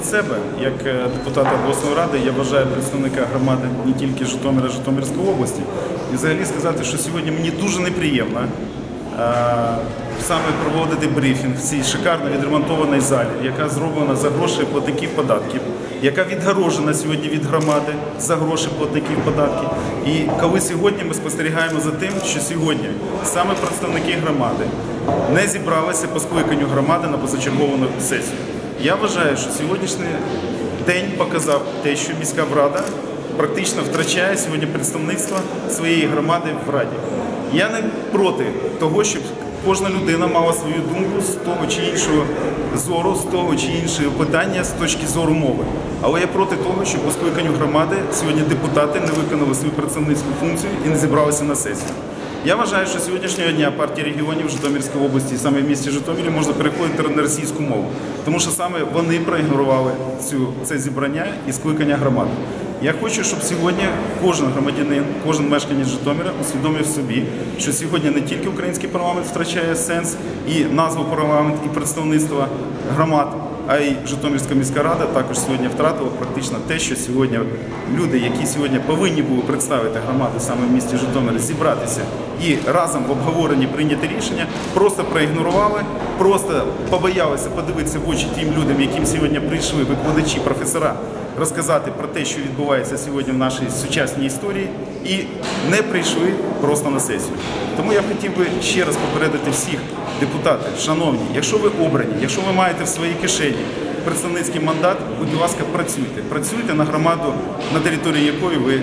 Від себе, як е, депутата обласної ради, я вважаю представника громади не тільки Житомира, Житомирської області. І взагалі сказати, що сьогодні мені дуже неприємно е, саме проводити брифінг в цій шикарно відремонтованій залі, яка зроблена за гроші платників податків, яка відгорожена сьогодні від громади за гроші платників податків. І коли сьогодні ми спостерігаємо за тим, що сьогодні саме представники громади не зібралися по скликанню громади на позачергову сесію. Я вважаю, що сьогоднішній день показав те, що міська рада практично втрачає сьогодні представництво своєї громади в раді. Я не проти того, щоб кожна людина мала свою думку з того чи іншого зору, з того чи іншого питання з точки зору мови. Але я проти того, щоб по скликанню громади сьогодні депутати не виконали свою представницьку функцію і не зібралися на сесію. Я вважаю, що сьогоднішнього дня партії регіонів Житомирської області, саме в місті Житомирі, можна переходити на російську мову, тому що саме вони проігнорували цю це зібрання і скликання громади. Я хочу, щоб сьогодні кожен громадянин, кожен мешканець Житомира усвідомив собі, що сьогодні не тільки український парламент втрачає сенс і назву парламент, і представництво громад, а й Житомирська міська рада також сьогодні втратила практично те, що сьогодні люди, які сьогодні повинні були представити громаду саме в місті Житомир, зібратися і разом в обговоренні прийняти рішення, просто проігнорували, просто побоялися подивитися в очі тим людям, яким сьогодні прийшли викладачі, професора, розказати про те, що відбувається сьогодні в нашій сучасній історії, і не прийшли просто на сесію. Тому я хотів би ще раз попередити всіх депутатів, шановні, якщо ви обрані, якщо ви маєте в своїй кишені представницький мандат, будь ласка, працюйте. Працюйте на громаду, на території якої ви